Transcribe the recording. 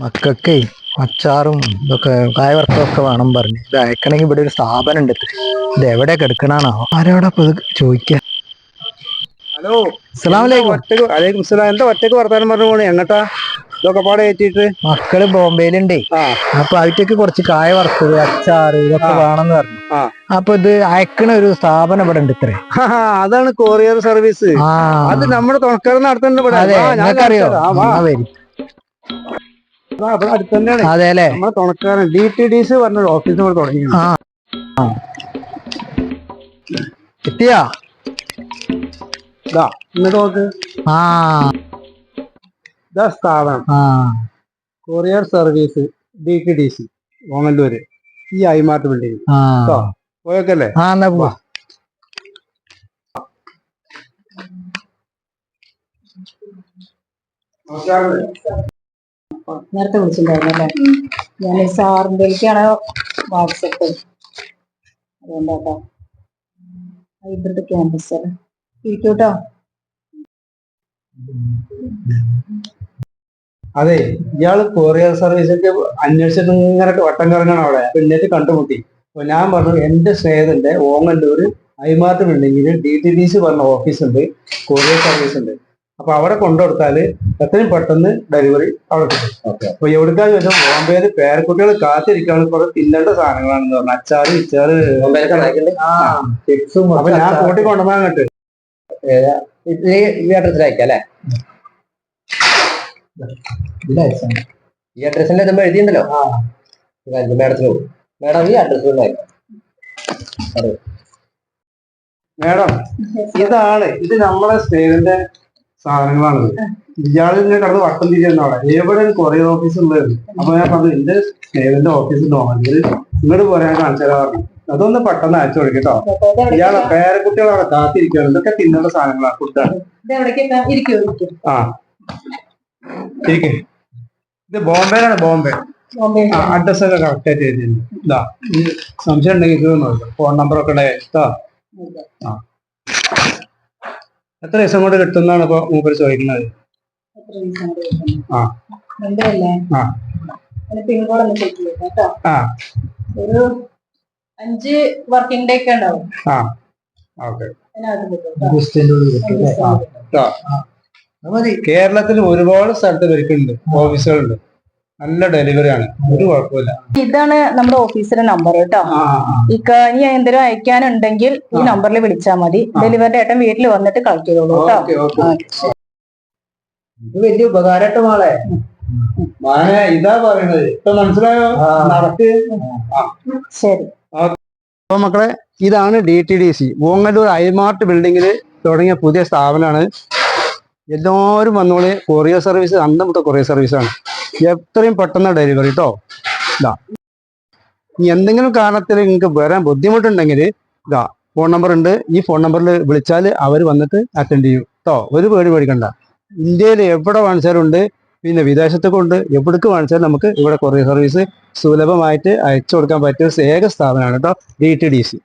മക്കൾക്കേ അച്ചാറും ഇതൊക്കെ കായവർക്കും ഒക്കെ വേണം പറഞ്ഞു. ഇത് അയക്കണമെങ്കിൽ ഇവിടെ ഒരു സ്ഥാപനം ഉണ്ട്. ഇത് എവിടെ കിടക്കണാണോ? ആരോടാ ചോദിക്കുക ഹലോ. അസ്സലാമു അലൈക്കും. ഒറ്റയ്ക്ക് അലൈക്കും സ്ലാം എന്താ ഒറ്റയ്ക്ക് വർത്താനം പറഞ്ഞു പോണേ? എങ്ങട്ടാ? ഇതൊക്കെ പാടെ ഏറ്റിട്ട്? മക്കൾ ബോംബെയിലുണ്ടേ. അപ്പൊ അവറ്റക്ക് കുറച്ച് കായ വറുത്തത് അച്ചാറ് ഇതൊക്കെ വേണമെന്ന് പറഞ്ഞു. അപ്പൊ ഇത് അയക്കണ ഒരു സ്ഥാപനം ഇവിടെ ഉണ്ട് ഇത്രേ. അതാണ് കൊറിയർ സർവീസ് അത് നമ്മുടെ തുണക്കാരൻ നടത്തുന്നുണ്ട് ഇവിടെ. അതെ ഇവിടെ അടുത്ത് തന്നെയാണ്. അതെ അല്ലേ? നമ്മുടെ തുണക്കാരൻ ഡി ടി ഡി സി പറഞ്ഞ ഓഫീസ് ഇവിടെ തുടങ്ങി ആ. ആ. എത്തിയാ ഇതാ ഇന്നിട്ട് നോക്ക്. ആ. ഇതാ സ്ഥാപനം. ആ. Courier service D T D C Ongallur ഈ ഐമാർട്ട് ബിൽഡിംഗ് ആ. കേട്ടോ പോയൊക്കല്ലേ? ആ എന്നാ പോവാ നേരത്തെ വിളിച്ചിട്ടുണ്ടായിരുന്നല്ലേ ഞാൻ സാറിന്റെക്കാണ് വാട്സപ്പ്. അതുകൊണ്ടാട്ടോ. ഹൈബ്രിഡ് ക്യാമ്പസ് അല്ലേ? ഇരിക്കൂട്ടോ അതെ ഇയാൾ കൊറിയർ സർവീസൊക്കെ അന്വേഷിച്ചിട്ട് ഇങ്ങനെ വട്ടം കറങ്ങണം അവിടെ. എന്നിട്ട് കണ്ടുമുട്ടി. അപ്പൊ ഞാൻ പറഞ്ഞു എന്റെ സ്നേഹത്തിന്റെ ഓങ്ങല്ലൂര് ഐമാർട്ട് ബിൽഡിങ്ങിൽ ഡി ടി ഡി സി പറഞ്ഞ ഓഫീസ് ഉണ്ട് കൊറിയർ സർവീസ് ഉണ്ട്. അപ്പൊ അവിടെ കൊണ്ടുകൊടുത്താൽ എത്രയും പെട്ടെന്ന് ഡെലിവറി അവിടെ കിട്ടും. അപ്പൊ എവിടുക്കാന്ന് ചോദിച്ചാൽ ബോംബെയിൽ പേരക്കുട്ടികൾ കാത്തിരിക്കാണ്. കുറെ തിന്നേണ്ട സാധനങ്ങളാണെന്ന് പറഞ്ഞു. അച്ചാറ് ഇച്ചാറ്. അപ്പൊ ഞാൻ കൂട്ടി കൊണ്ടുപോകാൻ അങ്ങോട്ട്. ഈ അഡ്രസ്സിൽ അയക്കാം അല്ലേ? ഈ അഡ്രസ്സിന്റെ നമ്മൾ എഴുതിയിട്ടുണ്ടല്ലോ? മാഡത്തിന് പോകും മേഡം ഈ അഡ്രസ്സിൽ മേഡം ഇതാണ് ഇത് നമ്മളെ സ്നേഹിതന്റെ സാധനങ്ങളാണ് ഇയാൾ ഇങ്ങനെ കടന്ന് വട്ടം തിരിയുന്ന അവിടെ എവിടെ കൊറിയർ ഓഫീസ് ഉള്ളത് അപ്പൊ ഞാൻ പറഞ്ഞു എന്റെ സ്നേഹന്റെ ഓഫീസ് നോക്കണമെങ്കിൽ ഇങ്ങോട്ട് പോരാൻ കാണിച്ചു തരാറുണ്ട് പറഞ്ഞു. അതൊന്ന് പെട്ടെന്ന് അയച്ചു കൊടുക്കട്ടോ ഇയാളെ പേരക്കുട്ടികൾ അവിടെ കാത്തിരിക്കുകയാണ് ഇതൊക്കെ തിന്നേണ്ട സാധനങ്ങളാണ് ഫുഡാണ് ആ ഇരിക്കെ ഇത് ബോംബെയിലാണ് ബോംബെ. അഡ്രസ് ഒക്കെ കറക്റ്റ് ആയിട്ട് ഇതാ സംശയം ഉണ്ടെങ്കിൽ ഇത് നോക്കാം ഫോൺ നമ്പർ ഒക്കെ ഉണ്ടായിട്ടോ ആ. എത്ര ദിവസം കൊണ്ട് കിട്ടുന്നതാണ് ഇപ്പൊ മൂപ്പര് ചോദിക്കുന്നത്? ആ. ആ. ആ. ഒരു അഞ്ച് വർക്കിംഗ് ഡേ ഒക്കെ ഉണ്ടാവും. ആ. ഓക്കെ. കേരളത്തിൽ ഒരുപാട് സ്ഥലത്ത് ഇവർക്കുണ്ട് ഓഫീസുകളുണ്ട് നല്ല ഡെലിവറി ആണ്. ഒരു കുഴപ്പമില്ല. ഇതാണ് നമ്മുടെ ഓഫീസിലെ നമ്പർ കേട്ടോ ഇക്ക ഇനി എന്തെങ്കിലും അയക്കാനുണ്ടെങ്കിൽ ഈ നമ്പറിൽ വിളിച്ചാൽ മതി. ഡെലിവറി ഏട്ടൻ വീട്ടിൽ വന്നിട്ട് കളക്ട് ചെയ്തോളൂ. കേട്ടോ. ഇത് വലിയ ഉപകാരമായിട്ട് മോളെ. മാനെ ഇതാ പറയുന്നത് ഇപ്പൊ മനസ്സിലായോ. നടക്ക്. ശരി. അപ്പൊ മക്കളെ ഇതാണ് D T D C Moongalloor iMart ബിൽഡിങ്ങിൽ തുടങ്ങിയ പുതിയ സ്ഥാപനമാണ് എല്ലാവരും വന്നോളി കൊറിയർ സർവീസ് അന്തമുട്ട കൊറിയർ സർവീസാണ് എത്രയും പെട്ടെന്ന് ഡെലിവറി കേട്ടോ ഇതാ എന്തെങ്കിലും കാരണത്തിൽ നിങ്ങൾക്ക് വരാൻ ബുദ്ധിമുട്ടുണ്ടെങ്കിൽ ഇതാ ഫോൺ നമ്പർ ഉണ്ട്. ഈ ഫോൺ നമ്പറിൽ വിളിച്ചാൽ അവർ വന്നിട്ട് അറ്റൻഡ് ചെയ്യും. കേട്ടോ ഒരു പേടി പേടിക്കണ്ട. ഇന്ത്യയിൽ എവിടെ വാങ്ങിച്ചാലും ഉണ്ട് പിന്നെ വിദേശത്തൊക്കെ ഉണ്ട് എവിടേക്ക് വാങ്ങിച്ചാലും നമുക്ക് ഇവിടെ കൊറിയർ സർവീസ് സുലഭമായിട്ട് അയച്ചു കൊടുക്കാൻ പറ്റിയ ഏക സ്ഥാപനമാണ് കേട്ടോ ഡി ടി ഡി സി